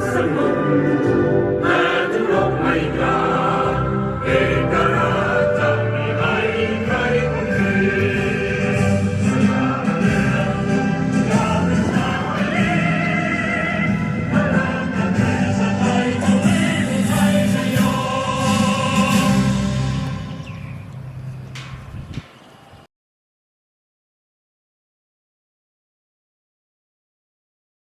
Senhor.